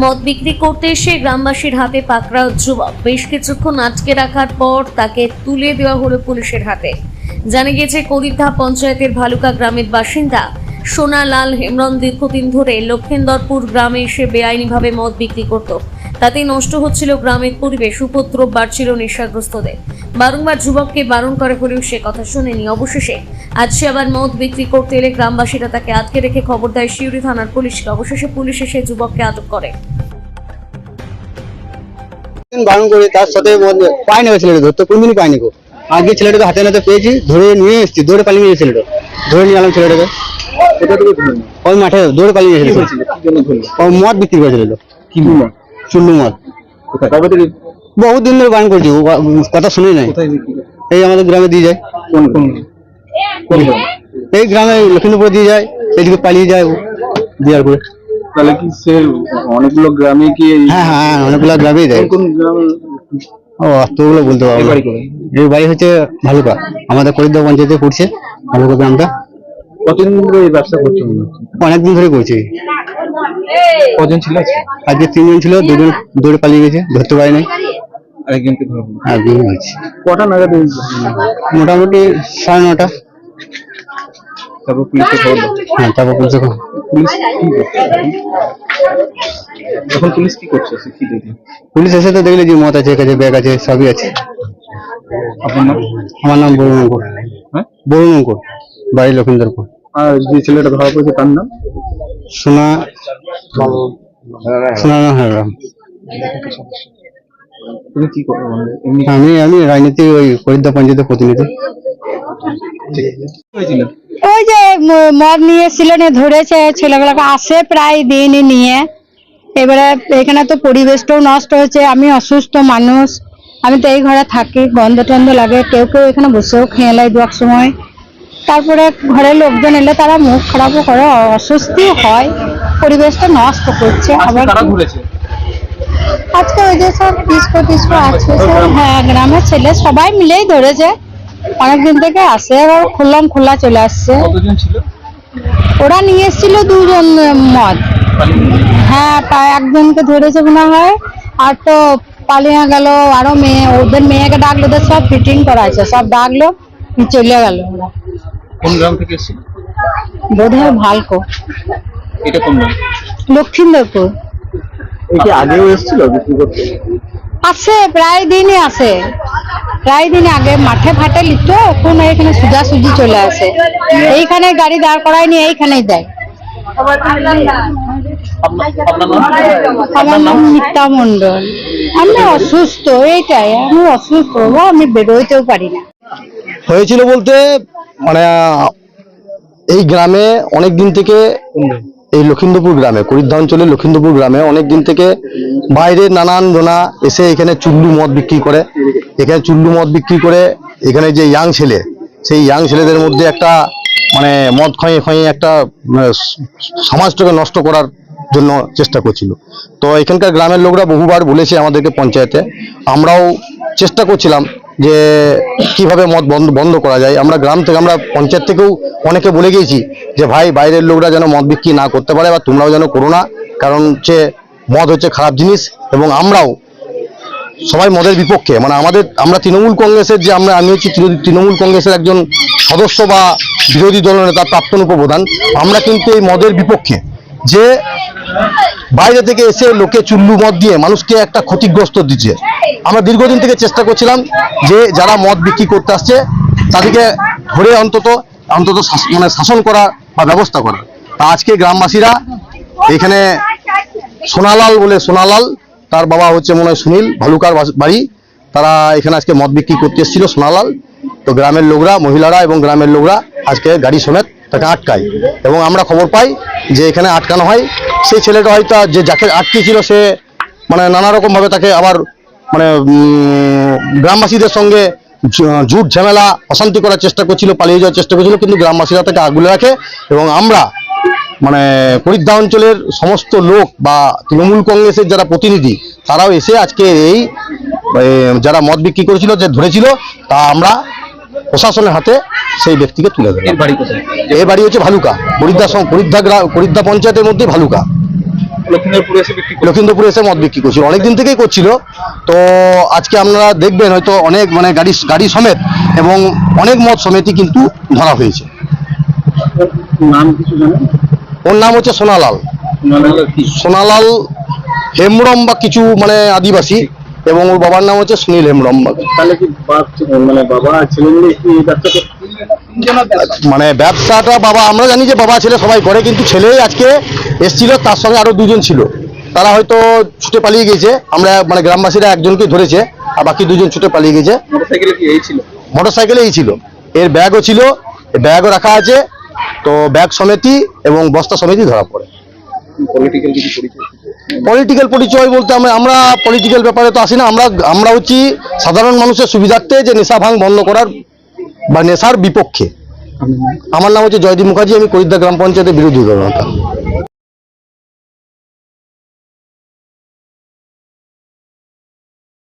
মদ বিক্রি করতে এসে গ্রামবাসীর হাতে পাকড়াও যুবক। বেশ কিছুক্ষণ আটকে রাখার পর তাকে তুলে দেওয়া হলো পুলিশের হাতে। জানা গিয়েছে করিধা পঞ্চায়েতের ভালুকা গ্রামের বাসিন্দা সোনালাল হেমরম দীর্ঘদিন ধরে লক্ষেন্দরপুর গ্রামে এসে বেআইনিভাবে মদ বিক্রি করত। তাতেই নষ্ট হচ্ছিল গ্রামের পরিবেশ উপদ্রব বাড়ছিল নেশাগ্রস্তদের। বারংবার যুবককে বারণ করে হলেও সে কথা শোনেনি। অবশেষে আজ সে আবার মদ বিক্রি করতে এলে গ্রামবাসীরা তাকে আটকে রেখে খবর দেয় শিউরি থানার পুলিশকে। অবশেষে পুলিশ এসে যুবককে আটক করে। বারণ করে তার সাথে পায়নি ওই ছেলেটা ধরতে কোনদিনই পাইনি গো। আজকে ছেলেটাকে হাতে নাতে পেয়েছি ধরে নিয়ে এসেছি দৌড়ে পালিয়ে নিয়ে ছেলেটা ধরে নিয়ে এলাম ছেলেটাকে। ওই মাঠে দৌড়ে পালিয়ে এসেছিল। ও মদ বিক্রি করেছিল। কি মদ কোথায়? কবে থেকে বহুত দিন ধরে বারণ করছি কথা শুনে নাই? এই আমাদের গ্রামে দিয়ে যায়। কোন কোন? কোন এই গ্রামে লক্ষ্মীপুরে দিয়ে যায় এইদিকে পালিয়ে যায় দেওয়ার করে তাহলে কি সে অনেকগুলো গ্রামে কি হ্যাঁ হ্যাঁ হ্যাঁ, অনেকগুলো গ্রামেই দেয় কোন গ্রামে? ও অতগুলো বলতে পারব এই বাড়ি হচ্ছে ভালুকা। আমাদের করিদ্দা পঞ্চায়েতে পড়ছে ভালুকা গ্রামটা। কতদিন ধরে এই ব্যবসা করছ অনেকদিন ধরে করছি। কজন ছিল? আজকে? তিনজন ছিল দুজন দৌড়ে পালিয়ে গেছে ধরতে পারি নাই। আরেকজনকে ধরো। আর হয়েছে। কটা নাগাদ মোটামুটি সাড়ে নটা। তারপর পুলিশকে খবর হ্যাঁ তারপর পুলিশে খবর। পুলিশ এখন পুলিশ কি করছে? কি দেখল? পুলিশ এসে তো দেখলে যে মত আছে কাছে ব্যাগ আছে সবই আছে। আপনার নাম? আমার নাম বরুণ অঙ্কুর। হ্যাঁ? বরুণ অঙ্কুর বাড়ি লক্ষিন্দরপুর। আর যে ছেলেটা ধরা পড়েছে তার নাম? সোনা এমনি আমি আমি রাজনীতি ওই করিদ্দা পঞ্চায়েতের প্রতিনিধি। ওই যে মদ নিয়ে এসেছিল নিয়ে ধরেছে ছেলেগুলোকে আসে প্রায় দিনই নিয়ে। এবারে এখানে তো পরিবেশটাও নষ্ট হয়েছে আমি অসুস্থ মানুষ। আমি তো এই ঘরে থাকি গন্ধ টন্ধ লাগে কেউ কেউ এখানে বসেও খেয়ে লাই দু এক সময়। তারপরে ঘরের লোকজন এলে তারা মুখ খারাপও করে অস্বস্তিও হয় পরিবেশটা নষ্ট করছে। আবার আজকে ওই যে সব ডিস্কো টিস্কো আছে হ্যাঁ গ্রামের ছেলে সবাই মিলেই ধরেছে। অনেকদিন থেকে আসে আবার খুললাম খোলা চলে আসছে। ওরা নিয়ে এসেছিল দুজন মদ। হ্যাঁ প্রায় একজনকে ধরেছে মনে হয়। আর তো পালিয়ে গেল আরও মেয়ে ওদের মেয়েকে ডাকলো ওদের সব ফিটিং করা আছে সব ডাকলো চলে গেল ওরা। কোন গ্রাম থেকে এসেছিল বোধ হয় ভালকো। এটা কোন গ্রাম? লক্ষিন্দরপুর। এই কি আগেও এসেছিল বিক্রি করতে? আসে প্রায় দিনই আসে প্রায় দিন আগে মাঠে ফাটে লিখত এখন এখানে সোজাসুজি চলে আসে। এইখানে গাড়ি দাঁড় করায় নিয়ে এইখানেই দেয়। আমার নাম মিতা মন্ডল আমি অসুস্থ এইটাই। আমি অসুস্থ আমি বেরোইতেও পারি না। হয়েছিল বলতে মানে এই গ্রামে অনেক দিন থেকে এই লক্ষিন্দরপুর গ্রামে করিদ্ধা অঞ্চলের লক্ষিন্দরপুর গ্রামে অনেক দিন থেকে বাইরে নানান জনা এসে এখানে চুল্লু মদ বিক্রি করে। এখানে চুল্লু মদ বিক্রি করে এখানে যে ইয়াং ছেলে সেই ইয়াং ছেলেদের মধ্যে একটা মানে মদ খাইয়ে খাইয়ে একটা মানে, সমাজটাকে নষ্ট করার জন্য চেষ্টা করছিল। তো এখানকার গ্রামের লোকরা বহুবার বলেছে আমাদেরকে পঞ্চায়েতে আমরাও চেষ্টা করছিলাম যে কীভাবে মদ বন্ধ বন্ধ করা যায়। আমরা গ্রাম থেকে, আমরা পঞ্চায়েত থেকেও অনেকে বলে গিয়েছি যে, ভাই, বাইরের লোকরা যেন মদ বিক্রি না করতে পারে বা তোমরাও যেন করো না। কারণ হচ্ছে মদ হচ্ছে খারাপ জিনিস এবং আমরাও সবাই মদের বিপক্ষে। মানে আমাদের, আমরা তৃণমূল কংগ্রেসের যে, আমরা, আমি হচ্ছি তৃণমূল কংগ্রেসের একজন সদস্য বা বিরোধী দলনেতা প্রাক্তন উপপ্রধান। আমরা কিন্তু এই মদের বিপক্ষে যে বাইরে থেকে এসে লোকে চুল্লু মদ দিয়ে মানুষকে একটা ক্ষতিগ্রস্ত দিচ্ছে। আমরা দীর্ঘদিন থেকে চেষ্টা করছিলাম যে যারা মদ বিক্রি করতে আসছে, তাদেরকে ধরে অন্তত অন্তত মানে শাসন করা বা ব্যবস্থা করা তা আজকে গ্রামবাসীরা এখানে সোনালাল বলে সোনালাল, তার বাবা হচ্ছে মনে হয় সুনীল ভালুকার বাড়ি। তারা এখানে আজকে মদ বিক্রি করতে এসেছিল সোনালাল। তো গ্রামের লোকরা, মহিলারা এবং গ্রামের লোকরা আজকে গাড়ি সমেত তাকে আটকায়। এবং আমরা খবর পাই যে এখানে আটকানো হয়। সেই ছেলেটা হয়তো যে যাকে আটকেছিল সে মানে নানা রকম ভাবে তাকে আবার মানে গ্রামবাসীদের সঙ্গে জুট ঝামেলা, অশান্তি করার চেষ্টা করছিল, পালিয়ে যাওয়ার চেষ্টা করছিল, কিন্তু গ্রামবাসীরা তাকে আগলে রাখে এবং আমরা মানে পরিদ্ধা অঞ্চলের সমস্ত লোক বা তৃণমূল কংগ্রেসের যারা প্রতিনিধি, তারাও এসে আজকে এই যারা মদ বিক্রি করেছিল, যে ধরেছিল, তা আমরা প্রশাসনের হাতে সেই ব্যক্তিকে তুলে দেবো। এ বাড়ি হচ্ছে ভালুকা। পরিদ্ধা সং- পরিদ্ধা গ্রা- পরিদ্ধা পঞ্চায়েতের মধ্যে ভালুকা। লক্ষ্মীপুরে এসে লক্ষিন্দরপুরে এসে মদ বিক্রি করছিল। অনেকদিন থেকেই করছিল। তো আজকে আপনারা দেখবেন হয়তো অনেক মানে গাড়ি গাড়ি সমেত এবং অনেক মদ সমেতই কিন্তু ধরা হয়েছে। ওর নাম হচ্ছে সোনালাল। সোনালাল হেমব্রম বা কিছু মানে আদিবাসী। এবং ওর বাবার নাম হচ্ছে সুনীল তাহলে কি মানে বাবা ছেলে মিলে কি ব্যবসা মানে ব্যবসাটা বাবা আমরা জানি যে বাবা ছেলে সবাই করে কিন্তু ছেলে আজকে এসছিল তার সঙ্গে আরও দুজন ছিল। তারা হয়তো ছুটে পালিয়ে গেছে। আমরা মানে গ্রামবাসীরা একজনকে ধরেছে আর বাকি দুজন ছুটে পালিয়ে গেছে। মোটরসাইকেলে কি এই ছিল? মোটর এর ব্যাগও ছিল ব্যাগও রাখা আছে। তো ব্যাগ সমেতই এবং বস্তা সমেতই ধরা পড়ে। পলিটিক্যাল কিছু পলিটিক্যাল পরিচয় বলতে আমরা আমরা পলিটিক্যাল ব্যাপারে তো আসি না। আমরা আমরা হচ্ছি সাধারণ মানুষের সুবিধার্থে যে নেশা ভাঙ বন্ধ করার বা নেশার বিপক্ষে। আমার নাম হচ্ছে জয়দীপ মুখার্জি আমি করিদ্দা গ্রাম পঞ্চায়েতের বিরোধী দলনেতা